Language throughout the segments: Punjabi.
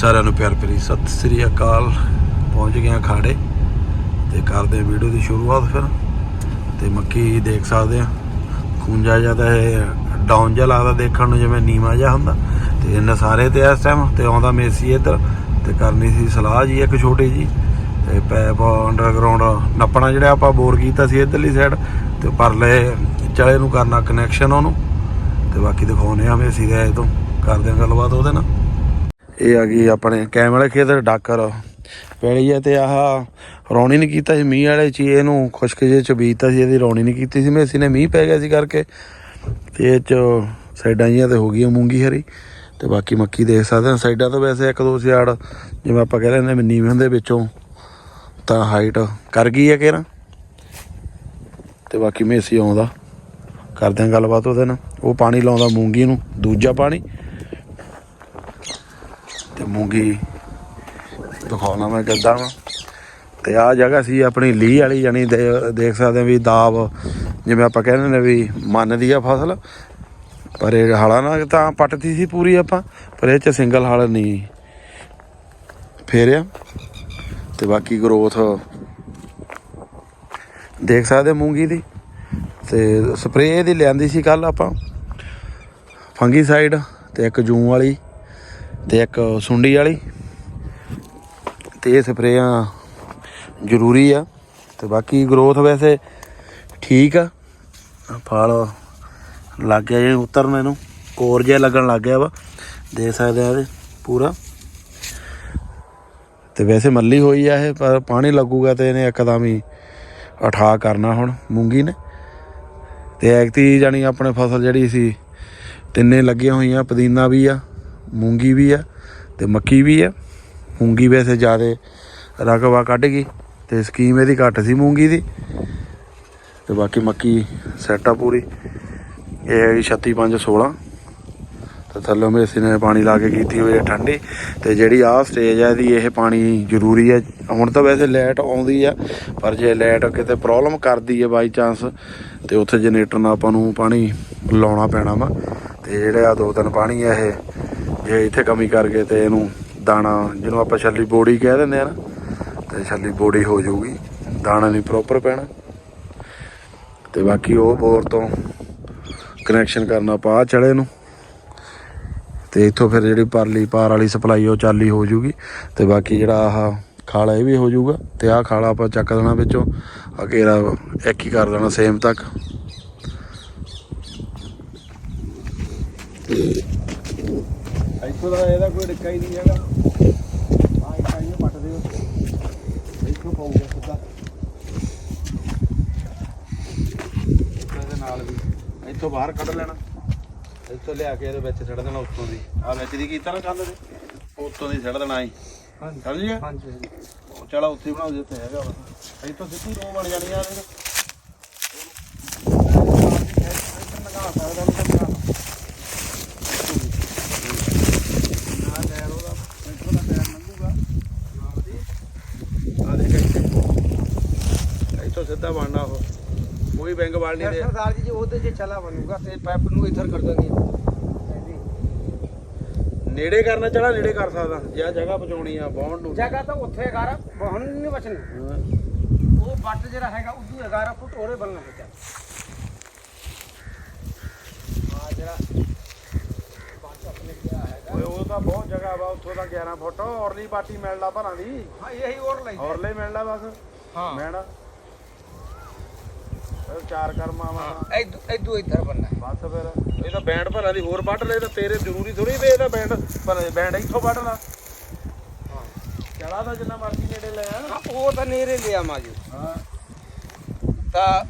ਸਾਰਿਆਂ ਨੂੰ ਪਿਆਰ ਭਰੀ ਸਤਿ ਸ੍ਰੀ ਅਕਾਲ। ਪਹੁੰਚ ਗਏ ਹਾਂ ਖਾੜੇ ਤੇ ਕਰਦੇ ਹਾਂ ਵੀਡੀਓ ਦੀ ਸ਼ੁਰੂਆਤ ਫਿਰ। ਤੇ ਮੱਕੀ ਦੇਖ ਸਕਦੇ ਆ। ਖੂੰਜਾ ਜਿਹਾ ਤਾਂ ਇਹ ਡਾਊਨ ਜਿਹਾ ਲੱਗਦਾ ਦੇਖਣ ਨੂੰ ਜਿਵੇਂ ਨੀਵਾ ਜਿਹਾ ਹੁੰਦਾ। ਤੇ ਇਹਨਾਂ ਸਾਰੇ ਤੇ ਇਸ ਟਾਈਮ ਤੇ ਆਉਂਦਾ ਮੇਸੀ ਇੱਧਰ ਤੇ ਕਰਨੀ ਸੀ ਸਲਾਹ ਜੀ ਇੱਕ ਛੋਟੀ ਜੀ। ਤੇ ਪੈਪ ਅੰਡਰਗਰਾਉਂਡ ਨੱਪਣਾ ਜਿਹੜਾ ਆਪਾਂ ਬੋਰ ਕੀਤਾ ਸੀ ਇੱਧਰਲੀ ਸਾਈਡ ਤੇ ਪਰਲੇ ਚਲੇ ਨੂੰ ਕਰਨਾ ਕਨੈਕਸ਼ਨ ਉਹਨੂੰ। ਤੇ ਬਾਕੀ ਦਿਖਾਉਨੇ ਆ ਮੇਸੀ ਦੇ ਇਹ ਤੋਂ। ਕਰਦੇ ਆ ਗੱਲਬਾਤ ਉਹਦੇ ਨਾਲ। ਇਹ ਆ ਗਈ ਆਪਣੇ ਕੈਮ ਵਾਲੇ ਖੇਤ ਡਾਕਰ। ਪੈਲੀ ਹੈ ਤੇ ਆਹ ਰੌਣੀ ਨਹੀਂ ਕੀਤਾ ਸੀ, ਮੀਂਹ ਵਾਲੇ ਚ ਹੀ ਇਹਨੂੰ ਖੁਸ਼ਕ ਜੇ ਚ ਬੀਜਤਾ ਸੀ, ਇਹਦੀ ਰੌਣੀ ਨਹੀਂ ਕੀਤੀ ਸੀ। ਮੇਸੀ ਨੇ ਮੀਂਹ ਪੈ ਗਿਆ ਸੀ ਕਰਕੇ ਤੇ ਇਹ ਚ ਸਾਈਡਾਂ ਜੀਆਂ ਤੇ ਹੋ ਗਈ ਮੂੰਗੀ ਹਰੀ। ਤੇ ਬਾਕੀ ਮੱਕੀ ਦੇਖ ਸਕਦੇ ਹਾਂ, ਸਾਈਡਾਂ ਤੋਂ ਵੈਸੇ ਇੱਕ ਦੋ ਸਿਆੜ ਜਿਵੇਂ ਆਪਾਂ ਕਹਿ ਰਹੇ ਨੇ ਨੀਵੇਂ ਦੇ ਵਿੱਚੋਂ, ਤਾਂ ਹਾਈਟ ਕਰ ਗਈ ਹੈ ਕਿਹੜਾ ਤੇ ਬਾਕੀ ਮੇਸੀ ਆਉਂਦਾ। ਕਰਦੇ ਹਾਂ ਗੱਲਬਾਤ ਉਹਦੇ ਨਾਲ। ਉਹ ਪਾਣੀ ਲਾਉਂਦਾ ਮੂੰਗੀ ਨੂੰ, ਦੂਜਾ ਪਾਣੀ। ਤੇ ਮੂੰਗੀ ਦਿਖਾਉਣਾ ਮੈਂ ਕਿੱਦਾਂ ਵਾ। ਤੇ ਆ ਜਗ੍ਹਾ ਸੀ ਆਪਣੀ ਲੀਹ ਵਾਲੀ ਜਾਨੀ ਦੇ- ਦੇਖ ਸਕਦੇ ਵੀ ਦਾਬ, ਜਿਵੇਂ ਆਪਾਂ ਕਹਿੰਦੇ ਨੇ ਵੀ ਮੰਨਦੀ ਆ ਫਸਲ। ਪਰ ਇਹ ਹਲਾ ਨਾਲ ਤਾਂ ਪੱਟਦੀ ਸੀ ਪੂਰੀ ਆਪਾਂ, ਪਰ ਇਹ ਚ ਸਿੰਗਲ ਹਲ ਨਹੀਂ ਫੇਰਿਆ। ਤੇ ਬਾਕੀ ਗਰੋਥ ਦੇਖ ਸਕਦੇ ਮੂੰਗੀ ਦੀ। ਤੇ ਸਪਰੇਅ ਦੀ ਲਿਆਂਦੀ ਸੀ ਕੱਲ ਆਪਾਂ। ਫੰਗੀਸਾਈਡ ਤੇ ਇੱਕ ਜੂੰ ਵਾਲੀ। ਤੇ ਇੱਕ ਸੁੰਡੀ ਵਾਲੀ। ਤੇ ਇਹ ਸਪਰੇਆਂ ਜ਼ਰੂਰੀ ਆ। ਤੇ ਬਾਕੀ ਗਰੋਥ ਵੈਸੇ ਠੀਕ ਆ। ਫਲ ਲੱਗ ਗਿਆ ਜੇ ਉਤਰਨ ਇਹਨੂੰ ਕੋਰ ਜਿਹਾ ਲੱਗਣ ਲੱਗ ਗਿਆ ਵਾ। ਦੇ ਸਕਦੇ ਆ ਇਹਦੇ ਪੂਰਾ। ਤੇ ਵੈਸੇ ਮੱਲੀ ਹੋਈ ਆ ਇਹ, ਪਰ ਪਾਣੀ ਲੱਗੂਗਾ ਤੇ ਇਹਨੇ ਇੱਕਦਮ ਹੀ ਉਠਾ ਕਰਨਾ ਹੁਣ ਮੂੰਗੀ ਨੇ। ਤੇ ਐਕਤੀ ਜਾਨੀ ਆਪਣੇ ਫਸਲ ਜਿਹੜੀ ਸੀ, ਤਿੰਨੇ ਲੱਗੀਆਂ ਹੋਈਆਂ, ਪੁਦੀਨਾ ਵੀ ਆ। ਮੂੰਗੀ ਵੀ ਆ ਤੇ ਮੱਕੀ ਵੀ ਆ। ਮੂੰਗੀ ਵੈਸੇ ਜ਼ਿਆਦੇ ਰਕਬਾ ਕੱਢ ਗਈ ਤੇ ਸਕੀਮ ਇਹਦੀ ਘੱਟ ਸੀ ਮੂੰਗੀ ਦੀ। ਤੇ ਬਾਕੀ ਮੱਕੀ ਸੈੱਟ ਆ ਪੂਰੀ। ਇਹ ਹੈਗੀ 36516 ਤੇ ਥੱਲੇ ਮੇਸੀ ਨੇ ਪਾਣੀ ਲਾ ਕੇ ਕੀਤੀ ਹੋਈ ਹੈ ਠੰਡੀ। ਤੇ ਜਿਹੜੀ ਆਹ ਸਟੇਜ ਹੈ ਇਹਦੀ ਇਹ ਪਾਣੀ ਜ਼ਰੂਰੀ ਹੈ ਹੁਣ ਤਾਂ ਵੈਸੇ ਲਾਈਟ ਆਉਂਦੀ ਆ, ਪਰ ਜੇ ਲਾਈਟ ਕਿਤੇ ਪ੍ਰੋਬਲਮ ਕਰਦੀ ਹੈ ਬਾਈ ਚਾਂਸ ਤੇ ਉੱਥੇ ਜਨਰੇਟਰ ਨਾਲ ਆਪਾਂ ਨੂੰ ਪਾਣੀ ਲਾਉਣਾ ਪੈਣਾ ਵਾ। ਤੇ ਜਿਹੜੇ ਆ ਦੋ ਤਿੰਨ ਪਾਣੀ ਆ ਇਹ ਜੇ ਇੱਥੇ ਕਮੀ ਕਰਕੇ ਤੇ ਇਹਨੂੰ ਦਾਣਾ, ਜਿਹਨੂੰ ਆਪਾਂ ਛੱਲੀ ਬੋੜੀ ਕਹਿ ਦਿੰਦੇ ਆ ਨਾ, ਤੇ ਛੱਲੀ ਬੋੜੀ ਹੋ ਜਾਊਗੀ। ਦਾਣਾ ਨਹੀਂ ਪ੍ਰੋਪਰ ਪੈਣਾ। ਤੇ ਬਾਕੀ ਉਹ ਬੋਰ ਤੋਂ ਕਨੈਕਸ਼ਨ ਕਰਨਾ ਪਾ ਚੜੇ ਨੂੰ। ਤੇ ਇੱਥੋਂ ਫਿਰ ਜਿਹੜੀ ਪਰਲੀ ਪਾਰ ਵਾਲੀ ਸਪਲਾਈ ਉਹ ਚਾਲੀ ਹੋ ਜੂਗੀ ਤੇ ਬਾਕੀ ਜਿਹੜਾ ਆਹ ਖਾਲਾ ਇਹ ਵੀ ਹੋ ਜਾਊਗਾ। ਤੇ ਆਹ ਖਾਲਾ ਆਪਾਂ ਚੱਕ ਦੇਣਾ ਵਿੱਚੋਂ। ਅਕੇਰਾ ਇੱਕ ਹੀ ਕਰ ਦੇਣਾ ਸੇਮ ਤੱਕ। ਇੱਥੋਂ ਦਾ ਇਹਦਾ ਕੋਈ ਡਿੱਕਾ ਹੀ ਨਹੀਂ ਹੈਗਾ। ਆਹ ਇਕਾਈਆਂ ਪੱਟ ਦਿਓ। ਇੱਥੋਂ ਪਾਊਗਾ ਸਿੱਧਾ। ਇਹਦੇ ਨਾਲ ਵੀ। ਇੱਥੋਂ ਬਾਹਰ ਕੱਢ ਲੈਣਾ। ਇੱਥੋਂ ਲਿਆ ਕੇ ਇਹਦੇ ਵਿੱਚ ਛੱਡ ਦੇਣਾ ਉੱਤੋਂ ਦੀ। ਆ ਵਿੱਚ ਦੀ ਕੀਤਾ ਨਾ ਕੰਧ ਦੇ ਉੱਤੋਂ ਦੀ ਛੱਡ ਦੇਣਾ ਹੀ ਹਾਂਜੀ। ਸਮਝ ਗਿਆ ਹਾਂਜੀ ਚਲਾ ਉੱਥੇ ਬਣਾਓ ਜਿੱਥੇ ਹੈਗਾ ਇੱਥੋਂ ਸਿੱਧੀ ਰੋ ਬਣ ਜਾਣੀ ਆ ਇਹਦੇ। ਸਿੱਧਾ ਬਣਨਾ ਉਹ। ਕੋਈ ਬੈਂਗ ਵਾਲਣੀ ਦੇ ਸਰਦਾਰ ਜੀ ਉਹਦੇ ਜੇ ਚਲਾ ਬਣੂਗਾ ਤੇ ਪੈਪ ਨੂੰ ਇੱਧਰ ਕਰ ਦਾਂਗੇ। ਨੇੜੇ ਕਰਨਾ ਚੜਾ ਨੇੜੇ ਕਰ ਸਕਦਾ। ਜੇ ਆ ਜਗ੍ਹਾ ਬਚਾਉਣੀ ਆ ਬੌਂਡ ਨੂੰ। ਜਗ੍ਹਾ ਤਾਂ ਉੱਥੇ ਕਰ ਬੌਂਡ ਨਹੀਂ ਬਚਣੀ। ਉਹ ਬੱਟ ਜਿਹੜਾ ਹੈਗਾ ਉਦੋਂ 11 ਫੁੱਟ ਹੋਰੇ ਬਣਨਾ ਹੈ ਆ ਬਹੁਤ ਜਗ੍ਹਾ ਵਾ ਉੱਥੋਂ ਦਾ 11 ਫੁੱਟ। ਔਰਲੀ ਬਾਟੀ ਮਿਲਣਾ ਭਰਾਂ ਦੀ। ਹਾਂ ਇਹੀ ਔਰਲੇ ਔਰਲੇ ਮਿਲਣਾ ਬਸ। ਹਾਂ। ਮੈਣਾ ਇਹ ਚਾਰ ਕਰਮਾ ਵਾ ਇੱਧਰ। ਬਸ ਫਿਰ। ਇਹ ਤਾਂ ਬੈਂਡ ਭਰਾਂ ਦੀ ਹੋਰ ਵੱਢ ਲੈ ਤਾਂ ਤੇਰੇ ਜ਼ਰੂਰੀ ਥੋੜੀ ਵੀ ਇਹਦਾ ਬੈਂਡ ਪਰ ਬੈਂਡ ਇੱਥੋਂ ਵੱਢ ਲਾ ਹਾਂ। ਚੜਾ ਤਾਂ ਜਿੰਨਾ ਮਰਜ਼ੀ ਨੇੜੇ ਲੈ ਆ ਹਾਂ, ਉਹ ਤਾਂ ਨੇਰੇ ਲਿਆ ਮਾਜੂ ਹਾਂ। ਤਾਂ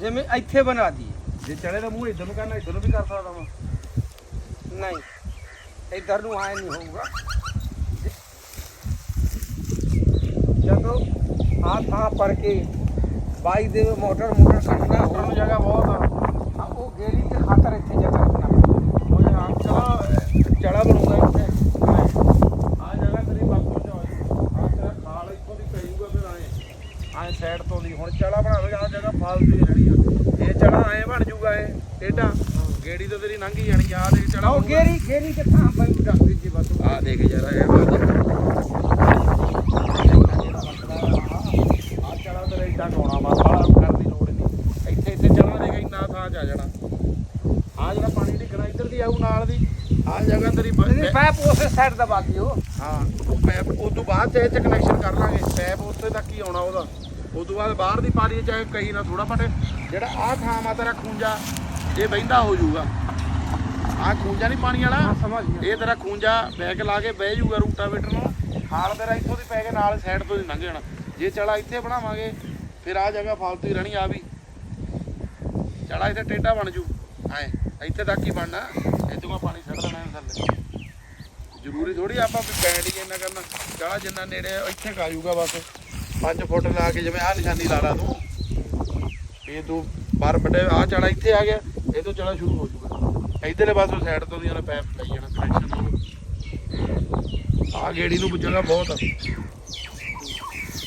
ਜਿਵੇਂ ਇੱਥੇ ਬਣਾ ਦੀ ਜੇ ਚੜੇ ਦਾ ਮੂੰਹ ਇੱਧਰ ਨੂੰ ਕਰਨਾ ਇੱਧਰ ਨੂੰ ਵੀ ਕਰ ਸਕਦਾ ਵਾ। ਨਹੀਂ ਇਧਰ ਨੂੰ ਆਏ ਨਹੀਂ ਹੋਊਗਾ। ਜਦੋਂ ਆ ਥਾਂ ਪਰ ਕੇ ਬਾਈ ਦੇ ਮੋਟਰ ਮੋਟਰ ਨੂੰ ਹੋਣ ਜਗ੍ਹਾ ਬਹੁਤ ਆ। ਉਹ ਗੇਲੀ ਤੇ ਖਾਤਰ ਇੱਥੇ ਜਗ੍ਹਾ ਰੱਖਣਾ। ਉਹ ਹਾਂ ਚੜਾ ਚੜਾ ਬਣੂਗਾ ਇੱਥੇ। ਆ ਜਗ੍ਹਾ ਤੇਰੀ ਬਾਪੂ ਚ ਹੋਈ ਆ ਤੇਰਾ ਖਾਲ ਇੱਥੋਂ ਦੀ ਪਈੂਗਾ ਫਿਰ ਆਏ। ਆਏ ਸਾਈਡ ਤੋਂ ਦੀ। ਹੁਣ ਚੜਾ ਬਣਾ ਲਓ ਆ ਜਗ੍ਹਾ ਫਾਲਤੂ ਹੀ ਰਹਿਣੀ ਆ। ਇਹ ਚੜਾ ਐ ਬਣ ਜੂਗਾ ਇਹ। ਟੇਢਾ। ਗੇੜੀ ਤਾਂ ਤੇਰੀ ਲੰਘ ਹੀ ਜਾਣੀ ਆ। ਦੇਖ ਚੜਾ ਉਹ ਗੇਰੀ ਕਿੱਥਾਂ ਮੈਨੂੰ ਦੱਸ ਦੇ ਜੀ ਬਸ ਆ ਦੇਖ ਯਾਰ ਇਹ ਬਾਤ ਆ ਚੜਾ ਤੇਰੇ ਇੱਡਾ ਟੋਣਾ ਮਾ ਸਾਲਾ ਕਰਨ ਦੀ ਲੋੜ ਨਹੀਂ ਇੱਥੇ ਇੱਥੇ ਇੰਨਾ ਥਾਂ ਚ ਆ ਜਾਣਾ। ਆ ਜਿਹੜਾ ਪਾਣੀ ਡਿੱਗਣਾ ਇੱਧਰ ਦੀ ਆਊ ਨਾਲ ਦੀ। ਆ ਜਗ੍ਹਾ ਤੇਰੀ ਬ- ਨਹੀਂ ਪੈਪ ਉਸੇ ਸਾਈਡ ਦਬਾ ਦਿਓ ਹਾਂ ਉਹ ਪੈਪ ਉਸ ਤੋਂ ਬਾਅਦ ਚ ਇਹ ਚ ਕਨੈਕਸ਼ਨ ਕਰ ਲਾਂਗੇ। ਪੈਪ ਉੱਥੇ ਤੱਕ ਹੀ ਆਉਣਾ ਉਹਦਾ। ਉਸ ਤੋਂ ਬਾਅਦ ਬਾਹਰ ਦੀ ਪਾਰੀ ਚਾਹੇ ਕਹੀ ਨਾ ਥੋੜਾ ਬਟ ਜਿਹੜਾ ਆਹ ਥਾਂ ਮਾ ਤੇਰਾ ਖੂੰਜਾ ਇਹ ਬਹਿੰਦਾ ਹੋ ਜਾਊਗਾ। ਆਹ ਖੂੰਜਾ ਨਹੀਂ ਪਾਣੀ ਵਾਲਾ। ਸਮਝ ਇਹ ਤੇਰਾ ਖੂੰਜਾ ਬੈਕ ਲਾ ਕੇ ਬਹਿ ਜਾਊਗਾ ਰੂਟਾਵੇਟਰ ਨਾਲ। ਹਾਲ ਤੇਰਾ ਇੱਥੋਂ ਦੀ ਪੈ ਕੇ ਨਾਲ ਸਾਈਡ ਤੋਂ ਹੀ ਲੰਘ ਜਾਣਾ। ਜੇ ਚਲਾ ਇੱਥੇ ਬਣਾਵਾਂਗੇ ਫਿਰ ਆ ਜਗ੍ਹਾ ਫਾਲਤੂ ਹੀ ਰਹਿਣੀ ਆ ਵੀ। ਚੜਾ ਇੱਥੇ ਟੇਢਾ ਬਣ ਜੂ। ਐ ਇੱਥੇ ਤੱਕ ਹੀ ਬਣਨਾ। ਇੱਥੋਂ ਪਾਣੀ ਛੱਡ ਦੇਣਾ ਇਹਨੇ ਥੱਲੇ। ਜ਼ਰੂਰੀ ਥੋੜੀ ਆਪਾਂ ਵੀ ਬੈਂਡ ਹੀ ਇੰਨਾ ਕਰਨਾ। ਚਲਾ ਜਿੰਨਾ ਨੇੜੇ ਇੱਥੇ ਕਾ ਜਾਊਗਾ ਬਸ। 5 ਫੁੱਟ ਲਾ ਕੇ ਜਿਵੇਂ ਆ ਨਿਸ਼ਾਨੀ ਲਾ ਲਾ ਤੂੰ। ਇਹ ਤੂੰ ਬਾਹਰ ਵੱਡੇ ਆ ਚੜਾ ਇੱਥੇ ਆ ਗਿਆ। ਇਹ ਤੋਂ ਚੜਾ ਸ਼ੁਰੂ ਹੋ ਜੂਗਾ ਇਧਰਲੇ ਪਾਸੋਂ ਸਾਈਡ ਤੋਂ ਦੀ ਉਹਨੇ ਪੈਪ ਲਾਈ ਜਾਣਾ ਕਨੈਕਸ਼ਨ ਆ ਗੇੜੀ ਨੂੰ ਜਗ੍ਹਾ ਬਹੁਤ ਆ।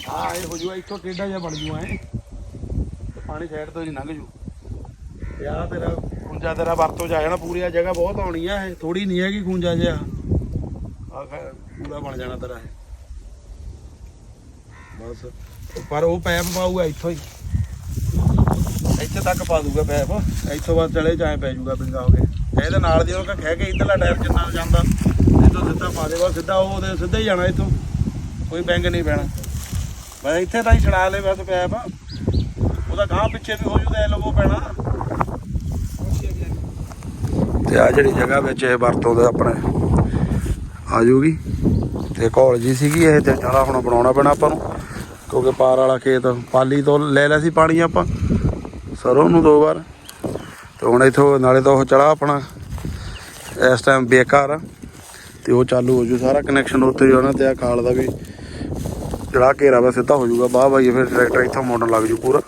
ਆ ਇਹ ਹੋ ਜੂਗਾ, ਇੱਥੋਂ ਟੇਢਾ ਜਿਹਾ ਬਣ ਜੂ ਐ। ਪਾਣੀ ਸਾਈਡ ਤੋਂ ਹੀ ਲੰਘ ਜੂ। ਤੇ ਤੇਰਾ ਖੁੰਜਾ ਤੇਰਾ ਵਰਤੋਂ ਜਾ ਜਾਣਾ, ਪੂਰੀ ਆ ਜਗ੍ਹਾ ਬਹੁਤ ਆਉਣੀ ਆ ਇਹ ਥੋੜੀ ਨਹੀਂ ਹੈਗੀ ਖੁੰਜਾ ਜਿਹਾ। ਆ ਪੂਰਾ ਬਣ ਜਾਣਾ ਤੇਰਾ ਇਹ। ਬਸ, ਪਰ ਉਹ ਪੈਪ ਪਾਊਗਾ ਇੱਥੋਂ ਹੀ। ਇੱਥੇ ਤੱਕ ਪਾ ਦੂਗਾ ਪੈਪ। ਇੱਥੋਂ ਬਾਅਦ ਚਲੇ ਜਾਏ ਪੈ ਜੂਗਾ ਬਿੰਗਾ ਹੋ ਕੇ। ਇਹਦੇ ਨਾਲ ਦੀ ਉਹ ਕਹਿ ਕੇ ਇਧਰਲਾ ਟਾਇਰ ਜਿੰਨਾ ਜਾਂਦਾ ਇੱਥੋਂ ਸਿੱਧਾ ਪਾ ਦੇ, ਬਸ ਸਿੱਧਾ ਉਹ ਉਹਦੇ ਸਿੱਧਾ ਹੀ ਜਾਣਾ ਇੱਥੋਂ। ਕੋਈ ਬੈਂਗ ਨਹੀਂ ਪੈਣਾ। ਬਸ ਇੱਥੇ ਤਾਂ ਹੀ ਛੜਾ ਲੈ ਬਸ ਪੈਪ। ਉਹਦਾ ਗਾਂ ਪਿੱਛੇ ਵੀ ਹੋ ਜੂਗਾ ਇਹ ਲੋਗੋ ਪੈਣਾ। ਤੇ ਆ ਜਿਹੜੀ ਜਗ੍ਹਾ ਵਿੱਚ ਇਹ ਵਰਤੋਂ ਦੇ ਆਪਣੇ ਆ ਜੂਗੀ ਤੇ ਘੋਲ ਜੀ ਸੀਗੀ ਇਹ ਤੇ ਚਲਾ ਹੁਣ ਬਣਾਉਣਾ ਪੈਣਾ ਆਪਾਂ ਨੂੰ, ਕਿਉਂਕਿ ਪਾਰ ਵਾਲਾ ਖੇਤ ਪਾਲੀ ਤੋਂ ਲੈ ਲਿਆ ਸੀ ਪਾਣੀ ਆਪਾਂ, ਸਰੋਂ ਨੂੰ ਦੋ ਵਾਰ। ਤੇ ਹੁਣ ਇਥੋਂ ਨਾਲੇ ਤੋਂ ਉਹ ਚਲਾ ਆਪਣਾ, ਇਸ ਟਾਈਮ ਬੇਕਾਰ ਆ। ਤੇ ਉਹ ਚਾਲੂ ਹੋ ਜੂ, ਸਾਰਾ ਕਨੈਕਸ਼ਨ ਉੱਤੇ ਹੀ ਹੋਣਾ ਤੇ ਆ ਖਾਲ ਦਾ ਵੀ ਜਿਹੜਾ ਘੇਰਾ ਵਾ ਸਿੱਧਾ ਹੋ ਜੂਗਾ, ਬਾਹ ਬਾਈ ਫਿਰ ਟਰੈਕਟਰ ਇੱਥੋਂ ਮੋੜਨ ਲੱਗ ਜੂ ਪੂਰਾ।